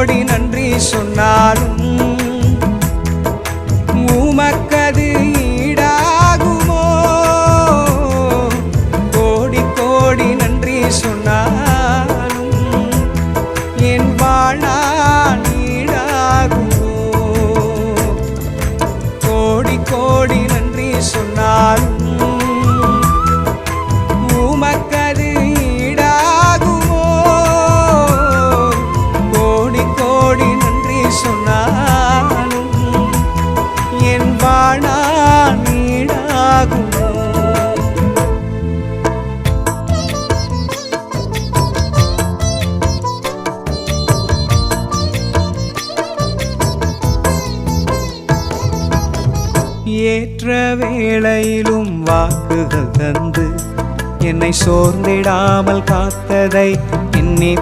கோடி நன்றி சொன்னாலும் என் வாழ்நாள் ஈடாகுமோ ஏற்ற வேளையிலும் வாக்குகள் தந்து என்னை சோர்ந்திடாமல் காத்ததை எண்ணி